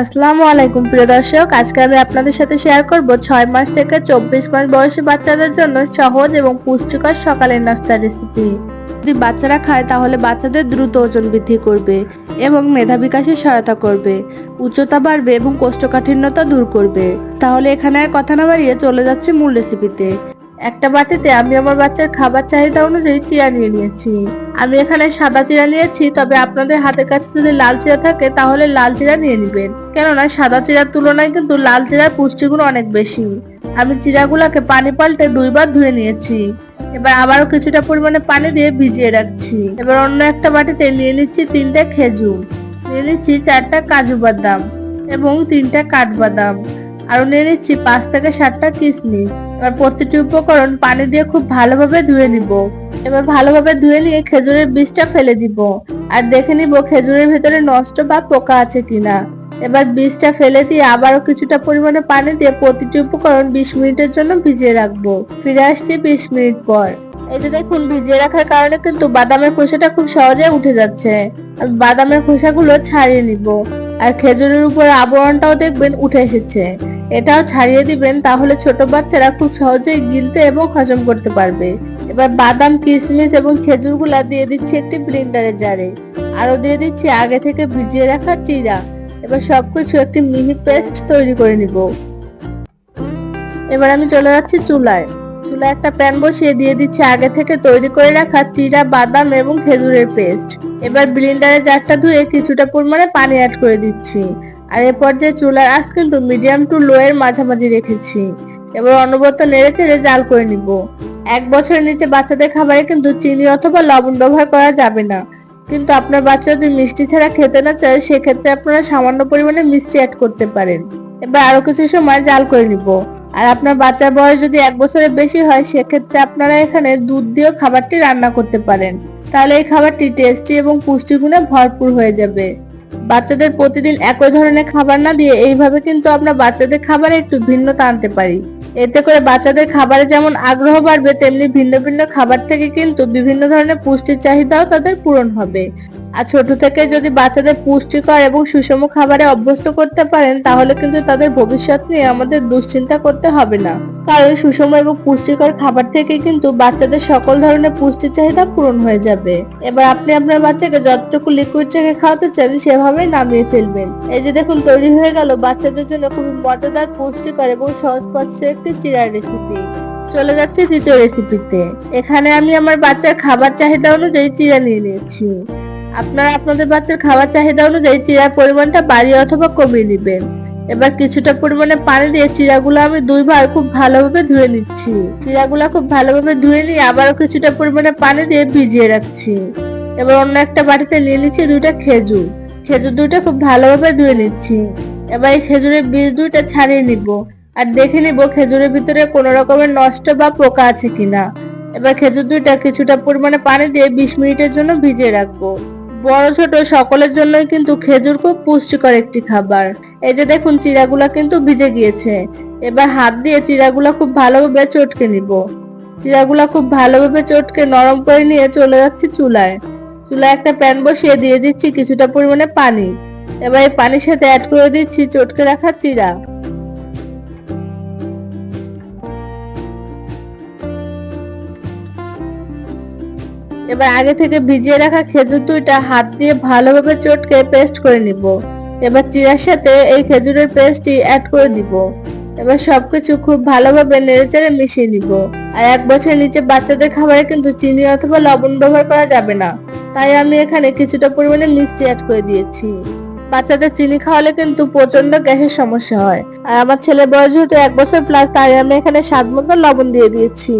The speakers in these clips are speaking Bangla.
আসসালামু আলাইকুম, প্রিয় দর্শক। আজকে আমি আপনাদের সাথে শেয়ার করব ছয় মাস থেকে চব্বিশ মাস বয়সী বাচ্চাদের জন্য সহজ এবং পুষ্টিকর সকালের নাস্তার রেসিপি যদি বাচ্চারা খায়, তাহলে বাচ্চাদের দ্রুত ওজন বৃদ্ধি করবে এবং মেধা বিকাশে সহায়তা করবে, উচ্চতা বাড়বে এবং কোষ্ঠকাঠিন্যতা দূর করবে। তাহলে এখানে আর কথা না বাড়িয়ে চলে যাচ্ছে মূল রেসিপিতে একটা বাটিতে আমি আমার বাচ্চার খাবার চাহিদা অনুযায়ী চিরা নিয়ে নিয়েছি। আমি এখানে সাদা চিরা নিয়েছি, তবে আপনাদের হাতের কাছে যদি লাল চিরা থাকে, তাহলে লাল চিরা নিয়ে নেবেন। কেননা সাদা চিরার তুলনায় কিন্তু লাল চিরার পুষ্টিগুণ অনেক বেশি। আমি চিরাগুলোকে পানি পাল্টে দুইবার ধুয়ে নিয়েছি। এবার আবারও কিছুটা পরিমাণে পানি দিয়ে ভিজিয়ে রাখছি। এবার অন্য একটা বাটিতে নিয়ে নিচ্ছি তিনটা খেজুর। নিয়ে নিচ্ছি চারটা কাজু বাদাম এবং তিনটা কাঠবাদাম। আরও নিয়ে নিচ্ছি পাঁচ থেকে সাতটা কিশমিশ এবার প্রতিটি উপকরণ পানি দিয়ে খুব ভালোভাবে ধুয়ে নিব। এবার ভালোভাবে ধুয়ে নিয়ে খেজুরের বীজটা ফেলে দিব। আর দেখে নিব খেজুরের ভেতরে নষ্ট বা পোকা আছে কিনা। এবার বীজটা ফেলে দিয়ে আবারও কিছুটা পরিমাণে পানি দিয়ে প্রতিটি উপকরণ বিশ মিনিটের জন্য ভিজিয়ে রাখব। ফিরে আসছি বিশ মিনিট পর। এই যে দেখুন, ভিজিয়ে রাখার কারণে কিন্তু বাদামের খোসাটা খুব সহজে উঠে যাচ্ছে। বাদামের খোসাগুলো ছাড়িয়ে নিব। আর খেজুরের উপর আবরণটাও দেখবেন উঠে এসেছে। এটাও ছাড়িয়ে দিবেন, তাহলে ছোট বাচ্চারা খুব সহজেই গিলতে এবং হজম করতে পারবে। এবার বাদাম কিশমিশ এবং খেজুরগুলা দিয়ে দিচ্ছি একটি ব্লেন্ডারের জারে। আরও দিয়ে দিচ্ছি আগে থেকে ভিজিয়ে রাখা চিরা। এবার সবকিছু একটি মিহি পেস্ট তৈরি করে নিব। এবার আমি চলে যাচ্ছি চুলায়। চুলায় একটা প্যান বসিয়ে দিয়ে দিচ্ছি আগে থেকে তৈরি করে রাখা চিরা, বাদাম এবং খেজুরের পেস্ট। এবার ব্লেন্ডারে জারটা ধুয়ে কিছুটা পরিমাণে পানি অ্যাড করে দিচ্ছি। আর এ পর্যায়ে চুলার আঁচ কিন্তু মিডিয়াম টু লো এর মাঝামাঝি রেখেছি। এবার অনবরত নেড়ে চেড়ে জাল করে নিব। এক বছরের নিচে বাচ্চাদের খাবারে কিন্তু চিনি অথবা লবণ ব্যবহার করা যাবে না। কিন্তু আপনার বাচ্চা যদি মিষ্টি ছাড়া খেতে না চায়, সেক্ষেত্রে আপনারা সামান্য পরিমাণে মিষ্টি অ্যাড করতে পারেন। এবার আরও কিছু সময় জাল করে নিব। আর আপনার বাচ্চার বয়স যদি এক বছরের বেশি হয়, সেক্ষেত্রে আপনারা এখানে দুধ দিয়েও খাবারটি রান্না করতে পারেন। তাহলে এই খাবারটি টেস্টি এবং পুষ্টিগুণে ভরপুর হয়ে যাবে। বাচ্চাদের প্রতিদিন একই ধরনের খাবার না দিয়ে এইভাবে কিন্তু আমরা বাচ্চাদের খাবারে একটু ভিন্নতা আনতে পারি। এতে করে বাচ্চাদের খাবারে যেমন আগ্রহ বাড়বে, তেমনি ভিন্ন ভিন্ন খাবার থেকে কিন্তু বিভিন্ন ধরনের পুষ্টির চাহিদাও তাদের পূরণ হবে। আর ছোট থেকে যদি বাচ্চাদের পুষ্টিকর এবং সুষম খাবারে অভ্যস্ত করতে পারেন, তাহলে কিন্তু তাদের ভবিষ্যৎ নিয়ে আমাদের দুশ্চিন্তা করতে হবে না। কারণ সুষম এবং পুষ্টিকর খাবার থেকে কিন্তু বাচ্চাদের সকল ধরনের পুষ্টির চাহিদা পূরণ হয়ে যাবে। এবার আপনি আপনার বাচ্চাকে যতটুকু লিকুইড রেখে খাওয়াতে চান, সেভাবে নামিয়ে ফেলবেন। এই যে দেখুন, তৈরি হয়ে গেল বাচ্চাদের জন্য খুবই মজাদার, পুষ্টিকর এবং সহজপাচ্য একটি চিরার রেসিপি চলে যাচ্ছে দ্বিতীয় রেসিপিতে এখানে আমি আমার বাচ্চার খাবার চাহিদা অনুযায়ী চিরা নিয়ে নিয়েছি। আপনারা আপনাদের বাচ্চার খাবার চাহিদা অনুযায়ী চিরার পরিমাণটা বাড়িয়ে অথবা কমিয়ে নেবেন। এবার কিছুটা পরিমাণে পানি দিয়ে চিরাগুলো আমি দুইবার খুব ভালোভাবে ধুয়ে নিচ্ছি। চিরাগুলো খুব ভালোভাবে ধুয়ে নিয়ে আবারও কিছুটা পরিমাণে পানি দিয়ে ভিজিয়ে রাখছি। এবার অন্য একটা বাটিতে নিয়ে নিচ্ছি দুইটা খেজুর। খেজুর দুইটা খুব ভালোভাবে ধুয়ে নিচ্ছি। এবার এই খেজুরের বীজ দুইটা ছাড়িয়ে নিব। আর দেখে নিব খেজুরের ভিতরে কোনো রকমের নষ্ট বা পোকা আছে কিনা। এবার খেজুর দুইটা কিছুটা পরিমাণে পানি দিয়ে বিশ মিনিটের জন্য ভিজিয়ে রাখব। বড় ছোট সকলের জন্যই কিন্তু খেজুর খুব পুষ্টিকর একটি খাবার। এই যে দেখুন চিরাগুলা কিন্তু ভিজে গিয়েছে। এবার হাত দিয়ে চিরাগুলা খুব ভালোভাবে চটকে নিব। চিরাগুলা খুব ভালোভাবে চটকে নরম করে নিয়ে চলে যাচ্ছি চুলায়। চুলায় একটা প্যান বসিয়ে দিয়ে দিচ্ছি কিছুটা পরিমাণে পানি। এবার এই পানির সাথে অ্যাড করে দিচ্ছি চটকে রাখা চিরা এবার আগে থেকে ভিজিয়ে রাখা খেজুর দুইটা হাত দিয়ে ভালোভাবে চটকে পেস্ট করে নিব। এবার চিরার সাথে এই খেজুরের পেস্টটি অ্যাড করে দিব। এবার সবকিছু খুব ভালোভাবে নেড়েচেড়ে মিশিয়ে নিব। আর এক বছরের নিচে বাচ্চাদের খাবারে কিন্তু চিনি অথবা লবণ ব্যবহার করা যাবে না। তাই আমি এখানে কিছুটা পরিমাণে মিষ্টি অ্যাড করে দিয়েছি। বাচ্চাদের চিনি খাওয়ালে কিন্তু প্রচণ্ড গ্যাসের সমস্যা হয়। আর আমার ছেলে বয়স যেহেতু এক বছর প্লাস তাই আমি এখানে স্বাদ মতো লবণ দিয়ে দিয়েছি।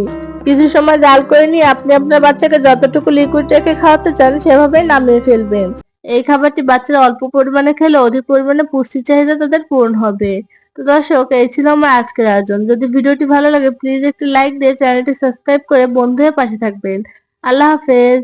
কিছু সময় জাল করে নিয়ে আপনি আপনার বাচ্চাকে যতটুকু লিকুইড রেখে খাওয়াতে চান, সেভাবে নামিয়ে ফেলবেন। এই খাবারটি বাচ্চারা অল্প পরিমাণে খেলে অধিক পরিমাণে পুষ্টি চাহিদা তাদের পূরণ হবে। তো দর্শক, এই ছিল আমার আজকের আয়োজন। যদি ভিডিওটি ভালো লাগে প্লিজ একটি লাইক দিয়ে চ্যানেলটি সাবস্ক্রাইব করে বন্ধু হয়ে পাশে থাকবেন। আল্লাহ হাফেজ।